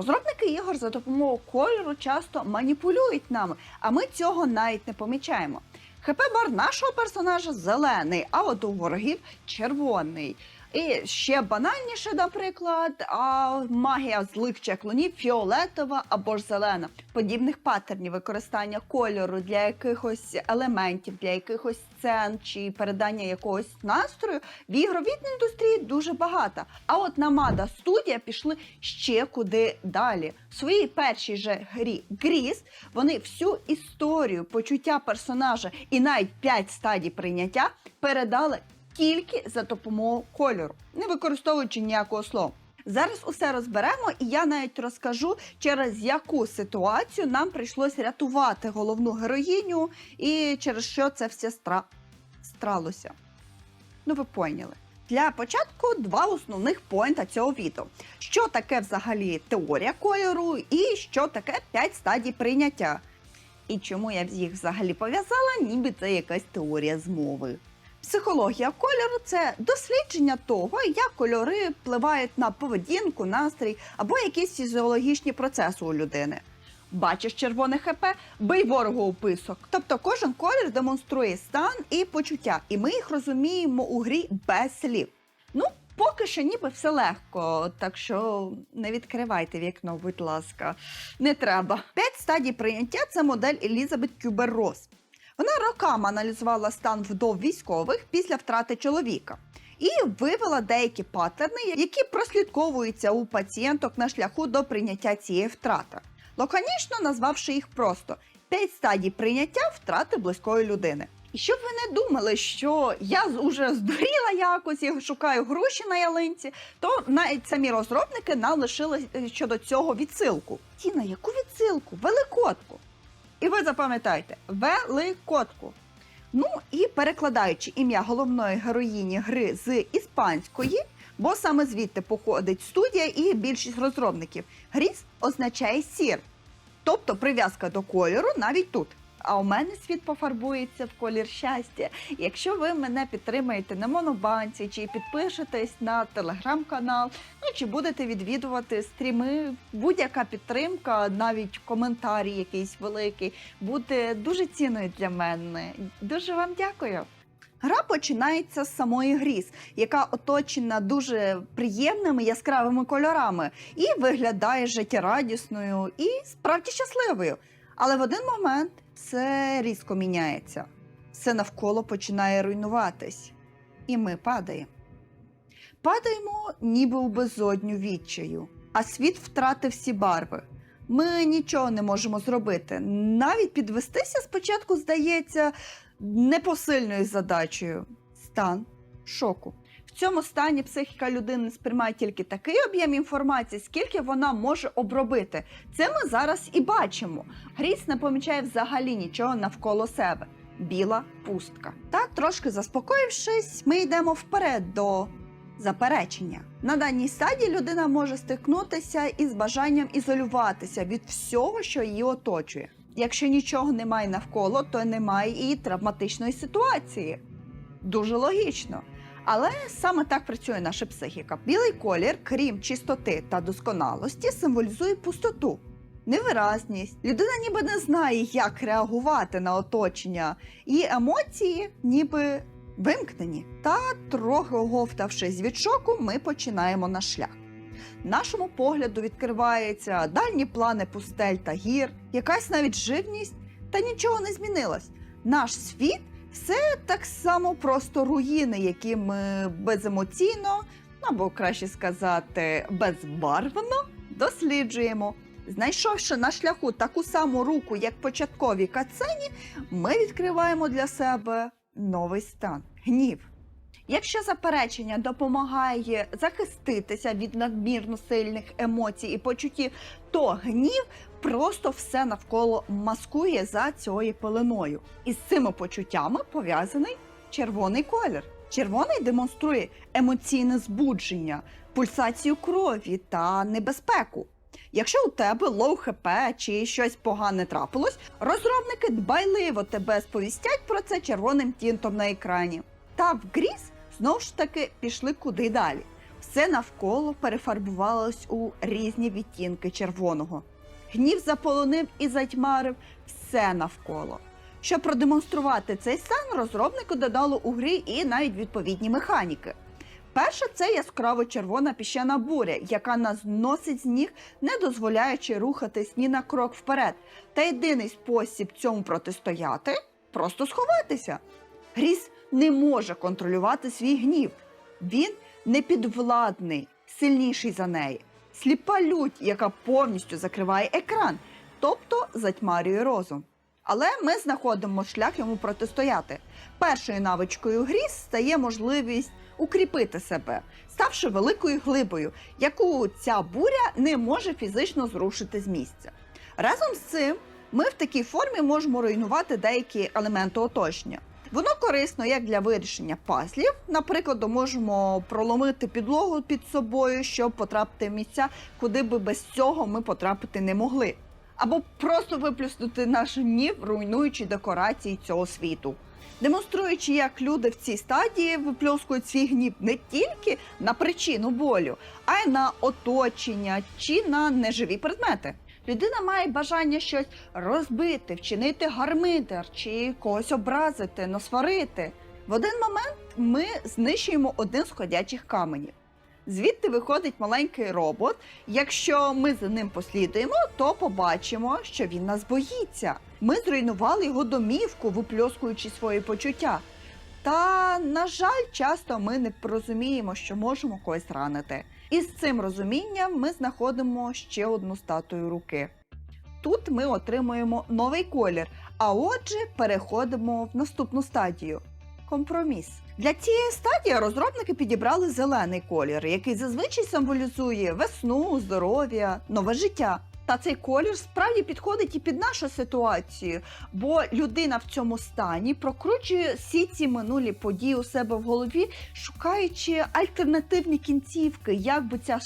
Розробники ігор за допомогою кольору часто маніпулюють нами, а ми цього навіть не помічаємо. ХП-бар нашого персонажа зелений, а от у ворогів червоний. І ще банальніше, наприклад, а магія злих чаклунів фіолетова або ж зелена. Подібних паттернів використання кольору для якихось елементів, для якихось сцен чи передання якогось настрою в ігровій індустрії дуже багато. А от Намада студія пішли ще куди далі. В своїй першій же грі Гріз вони всю історію, почуття персонажа і навіть 5 стадій прийняття передали тільки за допомогою кольору, не використовуючи ніякого слова. Зараз усе розберемо, і я навіть розкажу, через яку ситуацію нам прийшлося рятувати головну героїню і через що це все стра... стралося. Ну, ви поняли. Для початку два основних поінта цього відео: що таке взагалі теорія кольору, і що таке 5 стадій прийняття. І чому я їх взагалі пов'язала, ніби це якась теорія змови. Психологія кольору це дослідження того, як кольори впливають на поведінку, настрій або якісь фізіологічні процеси у людини. Бачиш червоне ХП, бий ворогу у писок. Тобто кожен колір демонструє стан і почуття, і ми їх розуміємо у грі без слів. Ну, поки що ніби все легко, так що не відкривайте вікно, будь ласка, не треба. П'ять стадій прийняття це модель Елізабет Кюбер-Росс. Вона роками аналізувала стан вдов військових після втрати чоловіка і вивела деякі паттерни, які прослідковуються у пацієнток на шляху до прийняття цієї втрати. Лаконічно назвавши їх просто п'ять стадій прийняття втрати близької людини. І щоб ви не думали, що я уже здуріла якось і шукаю гроші на ялинці, то навіть самі розробники нам лишили е, щодо цього відсилку. Тіна, яку відсилку? Великодку. І ви запам'ятайте великотку. Ну і перекладаючи ім'я головної героїні гри з іспанської, бо саме звідти походить студія і більшість розробників. Гріз означає сір, тобто прив'язка до кольору навіть тут. А у мене світ пофарбується в колір щастя. Якщо ви мене підтримаєте на монобанці, чи підпишетесь на телеграм-канал, ну чи будете відвідувати стріми, будь-яка підтримка, навіть коментарі якийсь великий, буде дуже цінною для мене. Дуже вам дякую. Гра починається з самої гріз, яка оточена дуже приємними яскравими кольорами і виглядає життєрадісною і справді щасливою. Але в один момент все різко міняється. Все навколо починає руйнуватись, і ми падаємо. Падаємо ніби у безодню відчаю, а світ втратив всі барви. Ми нічого не можемо зробити. Навіть підвестися спочатку здається непосильною задачею. Стан шоку. Цьому стані психіка людини сприймає тільки такий об'єм інформації, скільки вона може обробити. Це ми зараз і бачимо. Гріс не помічає взагалі нічого навколо себе. Біла пустка. Та трошки заспокоївшись, ми йдемо вперед до заперечення. На даній стадії людина може стикнутися із бажанням ізолюватися від всього, що її оточує. Якщо нічого немає навколо, то немає і травматичної ситуації. Дуже логічно. Але саме так працює наша психіка. Білий колір, крім чистоти та досконалості, символізує пустоту, невиразність. Людина ніби не знає, як реагувати на оточення, і емоції ніби вимкнені. Та трохи оговтавшись від шоку, ми починаємо наш шлях. Нашому погляду відкриваються дальні плани пустель та гір, якась навіть живність, та нічого не змінилось. Наш світ все так само просто руїни, які ми беземоційно, або краще сказати, безбарвно досліджуємо. Знайшовши на шляху таку саму руку, як початкові кацені, ми відкриваємо для себе новий стан гнів. Якщо заперечення допомагає захиститися від надмірно сильних емоцій і почуттів, то гнів просто все навколо маскує за цією пеленою. І з цими почуттями пов'язаний червоний колір. Червоний демонструє емоційне збудження, пульсацію крові та небезпеку. Якщо у тебе лоу хп чи щось погане трапилось, розробники дбайливо тебе сповістять про це червоним тінтом на екрані. Та в Гріз знову ж таки пішли куди далі. Все навколо перефарбувалось у різні відтінки червоного. Гнів заполонив і затьмарив все навколо. Щоб продемонструвати цей стан, розробнику додало у грі і навіть відповідні механіки. Перше це яскраво червона піщана буря, яка нас носить з ніг, не дозволяючи рухатись ні на крок вперед. Та єдиний спосіб цьому протистояти просто сховатися. Гріз не може контролювати свій гнів. Він непідвладний, сильніший за неї. Сліпа лють, яка повністю закриває екран, тобто затьмарює розум. Але ми знаходимо шлях йому протистояти. Першою навичкою грі стає можливість укріпити себе, ставши великою глибою, яку ця буря не може фізично зрушити з місця. Разом з цим ми в такій формі можемо руйнувати деякі елементи оточення. Воно корисно як для вирішення пазлів. Наприклад, можемо проломити підлогу під собою, щоб потрапити в місця, куди би без цього ми потрапити не могли. Або просто виплюснути наш гнів, руйнуючи декорації цього світу. Демонструючи, як люди в цій стадії випльоскують свій гнів не тільки на причину болю, а й на оточення чи на неживі предмети. Людина має бажання щось розбити, вчинити гармидер чи когось образити, насварити. В один момент ми знищуємо один з ходячих каменів. Звідти виходить маленький робот. Якщо ми за ним послідуємо, то побачимо, що він нас боїться. Ми зруйнували його домівку, випльоскуючи свої почуття. Та, на жаль, часто ми не розуміємо, що можемо когось ранити. І з цим розумінням ми знаходимо ще одну статую руки. Тут ми отримуємо новий колір, а отже, переходимо в наступну стадію компроміс. Для цієї стадії розробники підібрали зелений колір, який зазвичай символізує весну, здоров'я, нове життя. Та цей колір справді підходить і під нашу ситуацію, бо людина в цьому стані прокручує всі ці минулі події у себе в голові, шукаючи альтернативні кінцівки, як би ця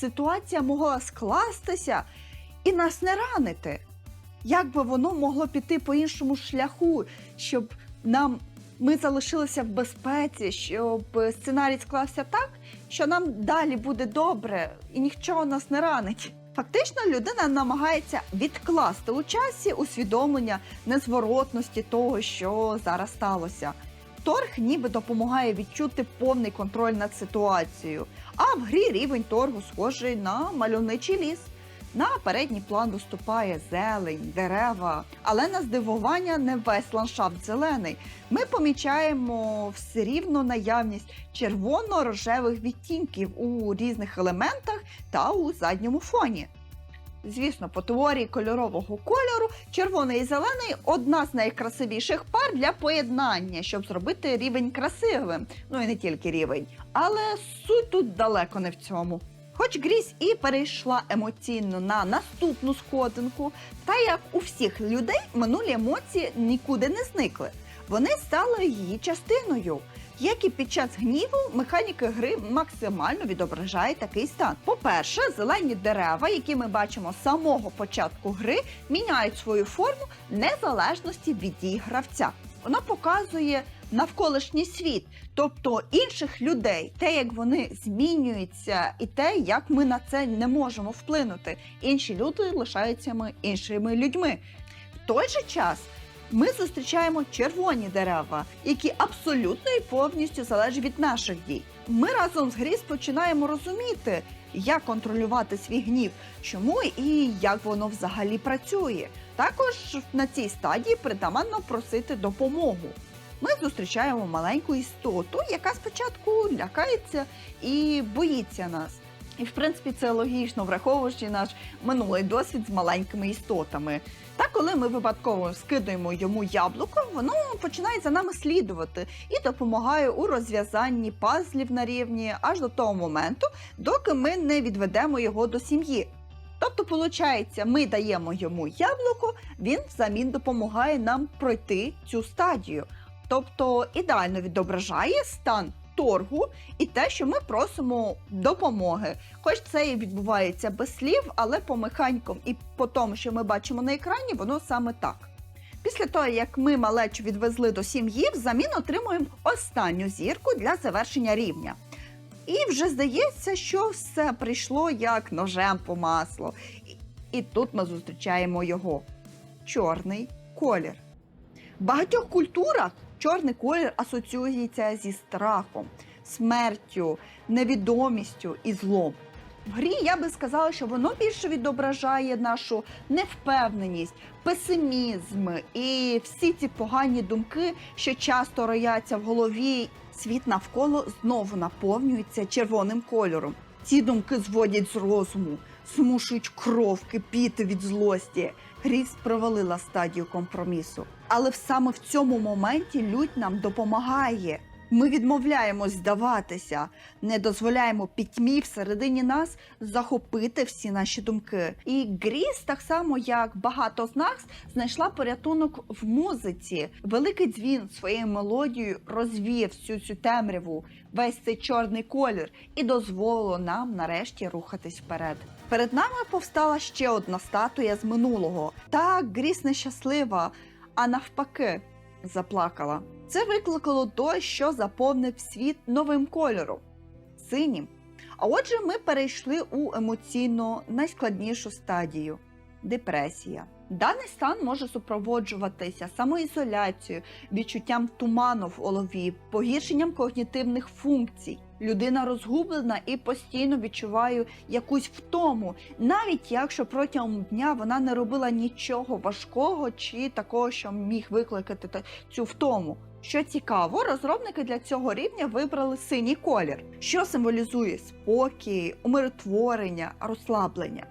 ситуація могла скластися і нас не ранити. Як би воно могло піти по іншому шляху, щоб нам ми залишилися в безпеці, щоб сценарій склався так, що нам далі буде добре і нічого нас не ранить. Фактично, людина намагається відкласти у часі усвідомлення незворотності того, що зараз сталося. Торг ніби допомагає відчути повний контроль над ситуацією, а в грі рівень торгу схожий на мальовничий ліс. На передній план виступає зелень, дерева, але на здивування не весь ландшафт зелений. Ми помічаємо все рівно наявність червоно-рожевих відтінків у різних елементах та у задньому фоні. Звісно, по теорії кольорового кольору червоний і зелений одна з найкрасивіших пар для поєднання, щоб зробити рівень красивим. Ну і не тільки рівень. Але суть тут далеко не в цьому. Хоч Грізь і перейшла емоційно на наступну сходинку, та як у всіх людей минулі емоції нікуди не зникли. Вони стали її частиною. Як і під час гніву, механіки гри максимально відображають такий стан. По-перше, зелені дерева, які ми бачимо з самого початку гри, міняють свою форму незалежності від дій гравця. Вона показує навколишній світ, тобто інших людей, те, як вони змінюються, і те, як ми на це не можемо вплинути. Інші люди лишаються ми іншими людьми. В той же час. Ми зустрічаємо червоні дерева, які абсолютно і повністю залежать від наших дій. Ми разом з Гріс починаємо розуміти, як контролювати свій гнів, чому і як воно взагалі працює. Також на цій стадії притаманно просити допомогу. Ми зустрічаємо маленьку істоту, яка спочатку лякається і боїться нас. І, в принципі, це логічно, враховуючи наш минулий досвід з маленькими істотами. Та коли ми випадково скидуємо йому яблуко, воно починає за нами слідувати і допомагає у розв'язанні пазлів на рівні аж до того моменту, доки ми не відведемо його до сім'ї. Тобто, виходить, ми даємо йому яблуко, він взамін допомагає нам пройти цю стадію. Тобто ідеально відображає стан торгу і те, що ми просимо допомоги. Хоч це і відбувається без слів, але по механікам і по тому, що ми бачимо на екрані, воно саме так. Після того, як ми малечу відвезли до сім'ї, взамін отримуємо останню зірку для завершення рівня. І вже здається, що все прийшло як ножем по маслу. І, тут ми зустрічаємо його чорний колір. В багатьох культурах чорний колір асоціюється зі страхом, смертю, невідомістю і злом. В грі я би сказала, що воно більше відображає нашу невпевненість, песимізм і всі ці погані думки, що часто рояться в голові. Світ навколо знову наповнюється червоним кольором. Ці думки зводять з розуму, змушують кров кипіти від злості. Гріс провалила стадію компромісу. Але саме в цьому моменті лють нам допомагає. Ми відмовляємось здаватися, не дозволяємо пітьмі всередині нас захопити всі наші думки. І Гріс, так само як багато з нас, знайшла порятунок в музиці. Великий дзвін своєю мелодією розвіяв всю цю темряву, весь цей чорний колір, і дозволило нам нарешті рухатись вперед. Перед нами повстала ще одна статуя з минулого. Та Гріс нещаслива, а навпаки, заплакала. Це викликало той, що заповнив світ новим кольором синім. А отже, ми перейшли у емоційно найскладнішу стадію депресія. Даний стан може супроводжуватися самоізоляцією, відчуттям туману в голові, погіршенням когнітивних функцій. Людина розгублена і постійно відчуває якусь втому, навіть якщо протягом дня вона не робила нічого важкого чи такого, що міг викликати цю втому. Що цікаво, розробники для цього рівня вибрали синій колір, що символізує спокій, умиротворення, розслаблення.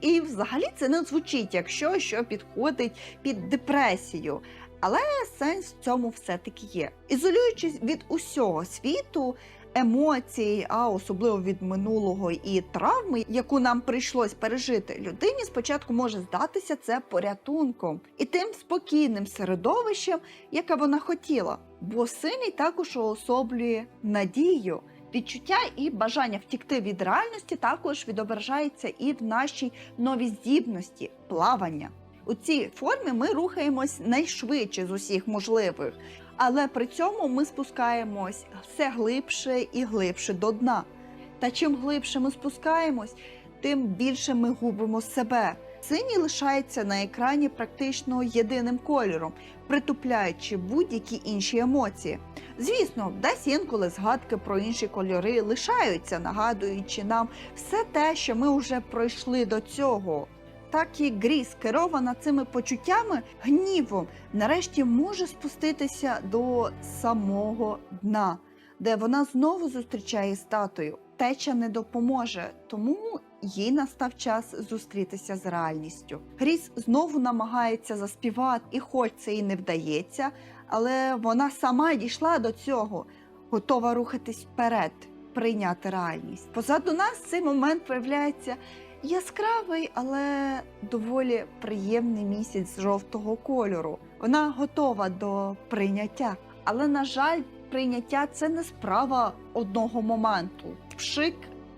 І взагалі це не звучить як щось, що підходить під депресію. Але сенс в цьому все-таки є. Ізолюючись від усього світу, емоцій, а особливо від минулого і травми, яку нам прийшлось пережити, людині спочатку може здатися це порятунком і тим спокійним середовищем, яке вона хотіла. Бо синій також уособлює надію. Відчуття і бажання втікти від реальності також відображається і в нашій новій здібності плавання. У цій формі ми рухаємось найшвидше з усіх можливих, але при цьому ми спускаємось все глибше і глибше до дна. Та чим глибше ми спускаємось, тим більше ми губимо себе. Синій лишається на екрані практично єдиним кольором, притупляючи будь-які інші емоції. Звісно, десь інколи згадки про інші кольори лишаються, нагадуючи нам все те, що ми вже пройшли до цього. Так і Гріс, керована цими почуттями, гнівом, нарешті може спуститися до самого дна, де вона знову зустрічає статую. Теча не допоможе, тому їй настав час зустрітися з реальністю. Гріс знову намагається заспівати, і хоч це і не вдається, але вона сама дійшла до цього, готова рухатись вперед, прийняти реальність. Позаду нас цей момент проявляється яскравий, але доволі приємний місяць жовтого кольору. Вона готова до прийняття. Але, на жаль, прийняття це не справа одного моменту. Пшик,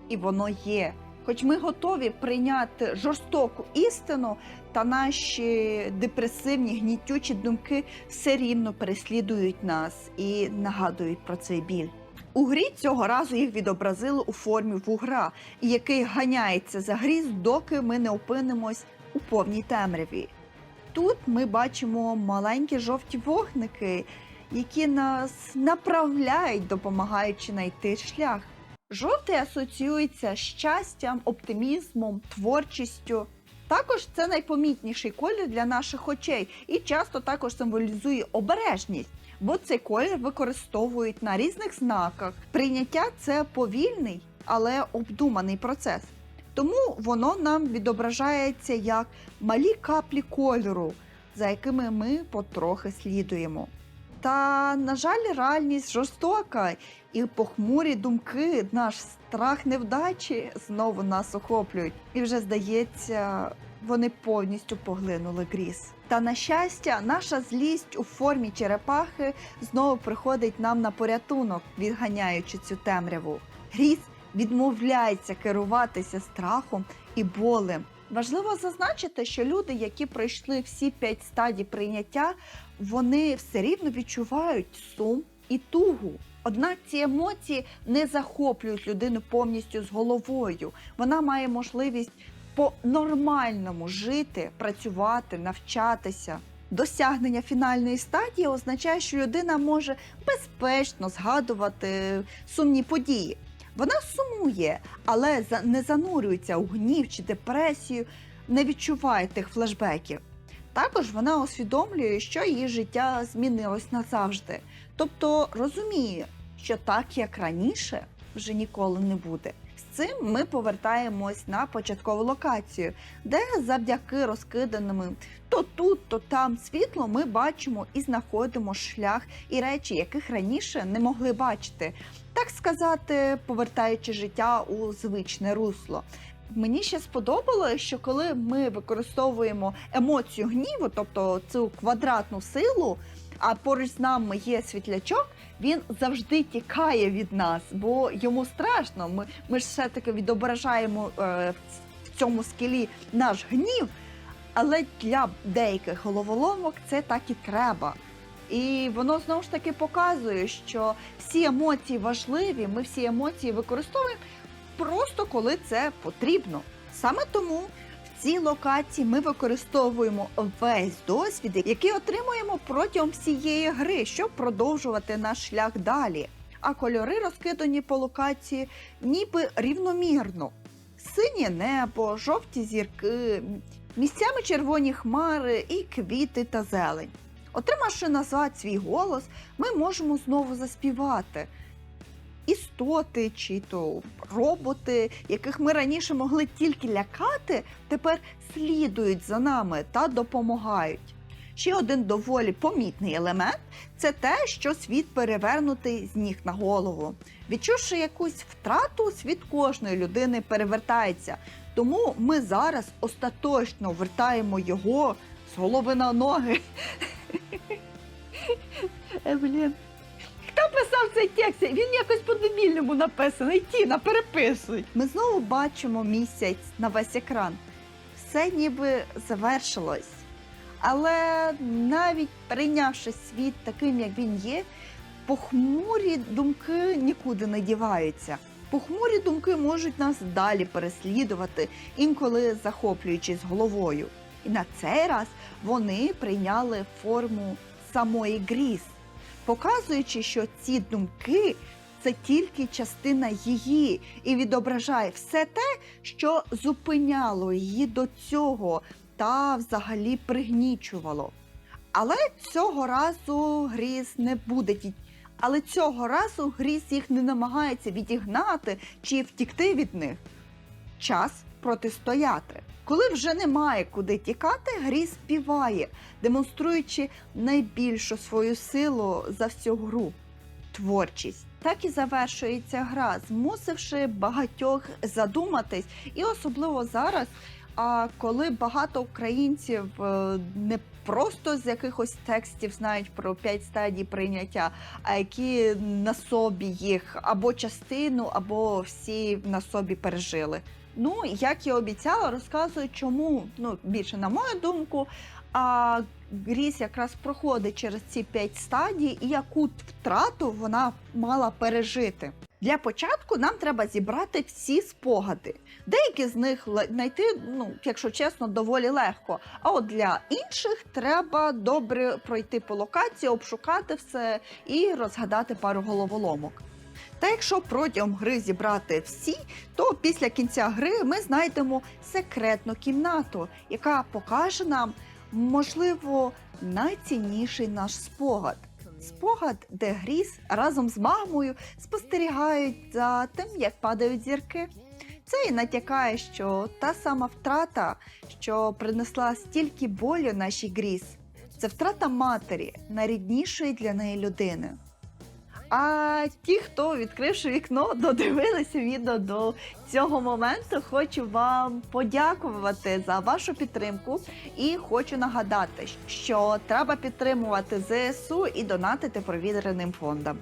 і воно є. Хоч ми готові прийняти жорстоку істину, та наші депресивні гнітючі думки все рівно переслідують нас і нагадують про цей біль. У грі цього разу їх відобразили у формі вугра, який ганяється за гріз, доки ми не опинимось у повній темряві. Тут ми бачимо маленькі жовті вогники, які нас направляють, допомагаючи знайти шлях. Жовтий асоціюється з щастям, оптимізмом, творчістю. Також це найпомітніший колір для наших очей і часто також символізує обережність, бо цей колір використовують на різних знаках. Прийняття це повільний, але обдуманий процес. Тому воно нам відображається як малі каплі кольору, за якими ми потрохи слідуємо. Та, на жаль, реальність жорстока, і похмурі думки, наш страх невдачі знову нас охоплюють. І вже здається, вони повністю поглинули гріз. Та на щастя, наша злість у формі черепахи знову приходить нам на порятунок, відганяючи цю темряву. Гріз відмовляється керуватися страхом і болем. Важливо зазначити, що люди, які пройшли всі п'ять стадій прийняття, вони все рівно відчувають сум і тугу. Однак ці емоції не захоплюють людину повністю з головою. Вона має можливість по-нормальному жити, працювати, навчатися. Досягнення фінальної стадії означає, що людина може безпечно згадувати сумні події. Вона сумує, але не занурюється у гнів чи депресію, не відчуває тих флешбеків. Також вона усвідомлює, що її життя змінилось назавжди. Тобто розуміє, що так як раніше вже ніколи не буде. З цим ми повертаємось на початкову локацію, де завдяки розкиданими то тут, то там світло ми бачимо і знаходимо шлях і речі, яких раніше не могли бачити, так сказати, повертаючи життя у звичне русло. Мені ще сподобалося, що коли ми використовуємо емоцію гніву, тобто цю квадратну силу, а поруч з нами є світлячок, він завжди тікає від нас, бо йому страшно. Ми, ми ж все-таки відображаємо е, в цьому скелі наш гнів, але для деяких головоломок це так і треба. І воно знову ж таки показує, що всі емоції важливі, ми всі емоції використовуємо просто коли це потрібно. Саме тому цій локації ми використовуємо весь досвід, який отримуємо протягом всієї гри, щоб продовжувати наш шлях далі. А кольори розкидані по локації ніби рівномірно. Синє небо, жовті зірки, місцями червоні хмари і квіти та зелень. Отримавши назад свій голос, ми можемо знову заспівати. Істоти чи то роботи, яких ми раніше могли тільки лякати, тепер слідують за нами та допомагають. Ще один доволі помітний елемент це те, що світ перевернутий з ніг на голову. Відчувши якусь втрату, світ кожної людини перевертається. Тому ми зараз остаточно вертаємо його з голови на ноги. Е, блін. Хто писав цей текст? Він якось по-дебільному написаний. Тіна, переписуй. Ми знову бачимо місяць на весь екран. Все ніби завершилось. Але навіть прийнявши світ таким, як він є, похмурі думки нікуди не діваються. Похмурі думки можуть нас далі переслідувати, інколи захоплюючись головою. І на цей раз вони прийняли форму самої Гріс, показуючи, що ці думки це тільки частина її і відображає все те, що зупиняло її до цього та взагалі пригнічувало. Але цього разу Гріс не буде але цього разу Гріс їх не намагається відігнати чи втікти від них. Час протистояти. Коли вже немає куди тікати, Грі співає, демонструючи найбільшу свою силу за всю гру творчість. Так і завершується гра, змусивши багатьох задуматись, і особливо зараз. А коли багато українців е, не просто з якихось текстів знають про п'ять стадій прийняття, а які на собі їх або частину, або всі на собі пережили. Ну, як і обіцяла, розказую, чому ну більше на мою думку. А Гріс якраз проходить через ці п'ять стадій, і яку втрату вона мала пережити. Для початку нам треба зібрати всі спогади. Деякі з них знайти, ну, якщо чесно, доволі легко. А от для інших треба добре пройти по локації, обшукати все і розгадати пару головоломок. Та якщо протягом гри зібрати всі, то після кінця гри ми знайдемо секретну кімнату, яка покаже нам, можливо, найцінніший наш спогад. Спогад, де Гріс разом з мамою спостерігають за тим, як падають зірки. Це і натякає, що та сама втрата, що принесла стільки болю нашій Гріс, це втрата матері, найріднішої для неї людини. А ті, хто відкривши вікно, додивилися відео до цього моменту, хочу вам подякувати за вашу підтримку і хочу нагадати, що треба підтримувати ЗСУ і донатити провітряним фондам.